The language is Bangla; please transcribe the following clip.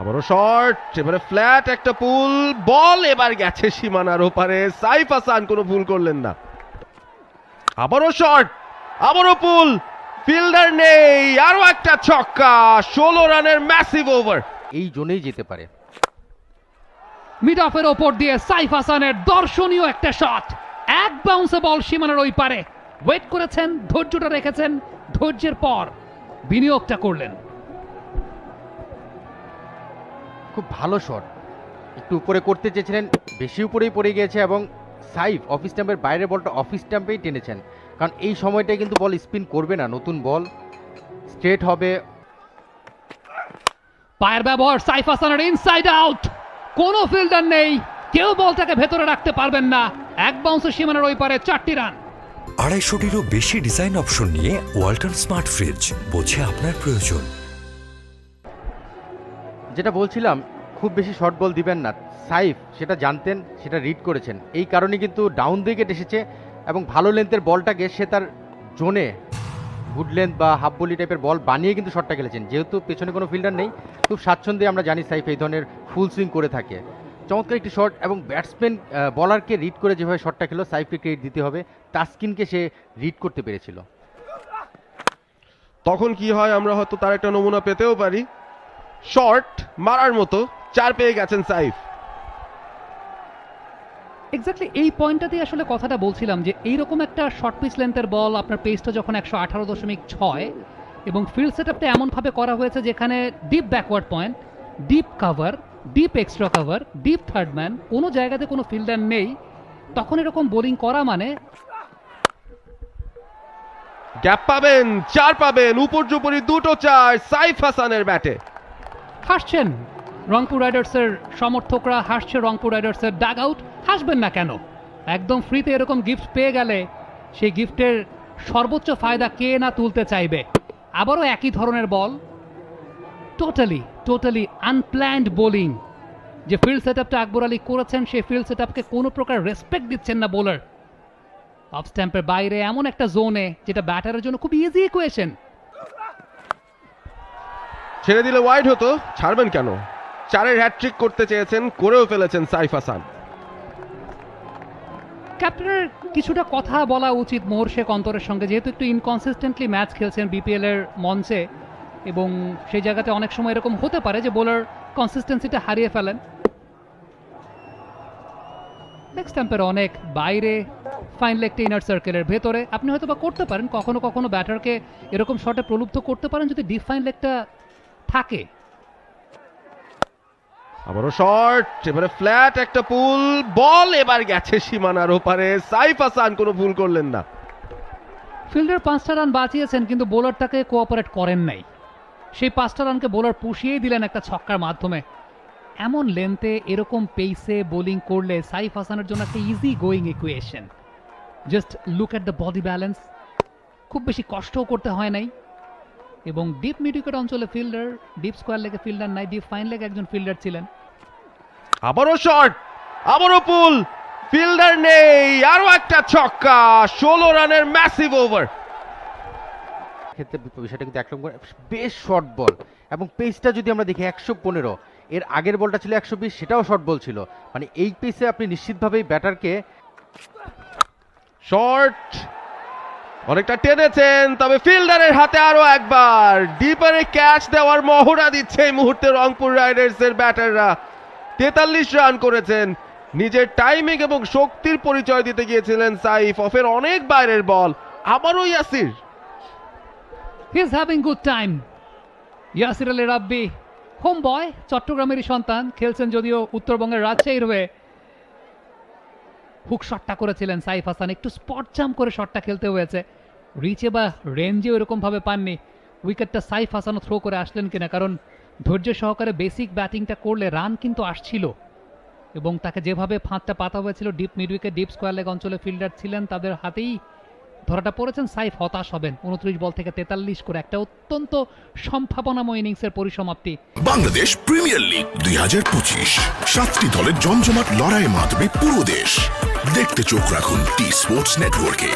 আবারও শর্ট এবারে ফ্ল্যাট একটা পুল বল এবার গেছে সীমানার ওপারে। সাইফ হাসান কোনো ভুল করলেন না। আবারও শর্ট আবারও পুল ফিল্ডার নেই আরও একটা ছক্কা ষোলো রানের ম্যাসিভ ওভার। এই জোনেই যেতে পারে। মিড অফের ওপর দিয়ে সাইফ হাসানের দর্শনীয় একটা শট এক বাউন্সে বল সীমানার ওই পারে। ওয়েট করেছেন ধৈর্যটা রেখেছেন ধৈর্যের পর বিনিয়োগটা করলেন। খুব ভালো শট। একটু উপরে করতে চেয়েছিলেন বেশি উপরেই পড়ে গিয়েছে এবং সাইফ অফিস স্ট্যাম্পের বাইরের বলটা অফিস স্ট্যাম্পেই টেনেছেন। কারণ এই সময়টায় কিন্তু বল স্পিন করবে না নতুন বল। স্ট্রেট হবে। পায়ের ব্যবহার সাইফ হাসানের ইনসাইড আউট কোনো ফিল্ডার নেই কেউ বলটাকে ভেতরে রাখতে পারবেন না। এক বাউন্সে সীমানার ওই পারে চারটি রান আড়াইশোটিরও বেশি ডিজাইন অপশন নিয়ে ওয়ালটন স্মার্ট ফ্রিজ বোঝে আপনার প্রয়োজন। যেটা বলছিলাম, খুব বেশি শর্ট বল দিবেন না। সাইফ সেটা জানতেন, সেটা রিড করেছেন। এই কারণে কিন্তু ডাউন উইকেট এসেছে এবং ভালো লেন্থের বলটাকে সে তার জোনে গুড লেন্থ বা হাফ বলি টাইপের বল বানিয়ে কিন্তু শটটা খেলেছেন। যেহেতু পেছনে কোনো ফিল্ডার নেই, খুব স্বাচ্ছন্দ্যে আমরা জানি সাইফ এই ধরনের ফুল সুইং করে থাকে। চমৎকার একটি শট এবং ব্যাটসম্যান বলারকে রিড করে যেভাবে শটটা খেলো সাইফকে ক্রেডিট দিতে হবে। তাস্কিনকে সে রিড করতে পেরেছিল। তখন কি হয়, আমরা হয়তো তার একটা নমুনা পেতেও পারি। শর্ট মারার মতো চার পেয়ে গেছেন সাইফ। এক্স্যাক্টলি এই পয়েন্টটাতেই আসলে কথাটা বলছিলাম যে এইরকম একটা শর্ট পিচ লেন্থের বল আপনার পেসটা যখন একশো আঠারো দশমিক ছয় এবং ফিল্ড সেট আপটা এমনভাবে করা হয়েছে যেখানে deep backward point deep cover deep extra cover deep third man কোনো জায়গাতে কোনো ফিল্ডার নেই। তখন এরকম বোলিং করা মানে গ্যাপ পাবেন চার পাবেন উপর্যুপরি দুটো চার সাইফ হাসানের ব্যাটে হাসছেন। রংপুর রাইডার্সের সমর্থকরা হাসছে, রংপুর রাইডার্সের ডাগ আউট হাসবেন না কেন? একদম ফ্রিতে এরকম গিফট পেয়ে গেলে সেই গিফটের সর্বোচ্চ ফায়দা কে না তুলতে চাইবে? আবারও একই ধরনের বল। টোটালি টোটালি আনপ্ল্যান্ড বোলিং যে ফিল্ড সেট আপটা আকবর আলী করেছেন, সেই ফিল্ড সেট আপকে কোনো প্রকার রেসপেক্ট দিচ্ছেন না বোলার অফ স্ট্যাম্পের বাইরে এমন একটা জোনে যেটা ব্যাটারের জন্য খুব ইজি ইকুয়েশন ছেড়ে দিলে ওয়াইড হতো, ছাড়বেন কেন? চারের হ্যাট্রিক করতে চেয়েছেন, করেও ফেলেছেন সাইফ হাসান। ক্যাপ্টেনের কিছুটা কথা বলা উচিত মোহর শেখ অন্তরের সঙ্গে, যেহেতু একটু ইনকনসিস্টেন্টলি ম্যাচ খেলছেন বিপিএল এর মঞ্চে, এবং সেই জায়গাতে অনেক সময় এরকম হতে পারে যে বোলার কনসিস্টেন্সিটা হারিয়ে ফেলেন। লেগ স্ট্যাম্পের অনেক বাইরে ফাইন লেগটা ইনার সার্কেলের ভেতরে। আপনি হয়তো বা করতে পারেন, কখনো কখনো ব্যাটারকে এরকম শটে প্রলুব্ধ করতে পারেন, যদি ডিপ ফাইন লেগটা থাকে। আবারও শর্ট এবারে ফ্ল্যাট একটা পুল বল এবার গেছে সীমানার ওপারে। সাইফ হাসান কোনো ভুল করলেন না। ফিল্ডার পাঁচটা রান বাঁচিয়েছেন কিন্তু বোলার তাকে কোঅপারেট করেন নাই। সেই পাঁচটা রানকে বোলার পুষিয়েই দিলেন একটা ছক্কার মাধ্যমে। এমন লেন্থে এরকম পেসে বোলিং করলে সাইফ হাসানের জন্য একটা easy going equation just look at the body balance খুব বেশি কষ্টও করতে হয় নাই। এবং ডিপ মিডিকেট অঞ্চলে ফিল্ডার ডিপ স্কোয়ার লেগে ফিল্ডার নাই ডিপ ফাইন লেগে একজন ফিল্ডার ছিলেন। আবারও শর্ট আবারও পুল ফিল্ডার নেই আরও একটা ছক্কা ষোলো রানের ম্যাসিভ ওভার ক্ষেত্রে বিষয়টা কিন্তু একরকম করে বেশ শর্ট বল এবং পেসটা যদি আমরা দেখি একশো পনেরো এর আগের বলটা ছিল একশো বিশ সেটাও শর্ট বল ছিল। মানে এই পেসে আপনি নিশ্চিতভাবেই ব্যাটারকে শর্ট অনেকটা টেনেছেন, তবে ফিল্ডারের হাতে আরও একবার। ডিপারে ক্যাচ দেওয়ার মহড়া দিচ্ছে এই মুহূর্তে রংপুর রাইডার্স এর ব্যাটাররা। তেতাল্লিশ রান করেছেন। নিজের টাইমিং এবং শক্তির পরিচয় দিতে গিয়েছিলেন সাইফ। অফের অনেক বাইরের বল। আবারও Yasir. He is having good time Yasir Ali Rabbi home boy চট্টগ্রামেরই সন্তান, খেলছেন যদিও উত্তরবঙ্গের রাজশাহীর হয়ে। হুক শটটা করেছিলেন সাইফ হাসান। একটু স্পট জাম করে শটটা খেলতে হয়েছে। রিচে বা রেঞ্জে এরকম ভাবে পাননি। উইকেটটা সাইফ হাসানও থ্রো করে আসলেন কিনা, কারণ ধৈর্য সহকারে বেসিক ব্যাটিংটা করলে রান কিন্তু আসছিল। এবং তাকে যেভাবে ফাঁদটা পাতা হয়েছিল deep mid wicket deep square leg অঞ্চলে ফিল্ডার ছিলেন, তাদের হাতেই ধরাটা পড়েছেন, সাইফ হতাশ হবেন। উনত্রিশ বল থেকে তেতাল্লিশ করে একটা অত্যন্ত সম্ভাবনাময় ইনিংসের পরিসমাপ্তি। বাংলাদেশ প্রিমিয়ার লিগ দুই হাজার পঁচিশ। সাতটি দলের জমজমাট লড়াই মাধ্যমে পুরো দেশ। দেখতে চোখ রাখুন টি স্পোর্টস নেটওয়ার্কে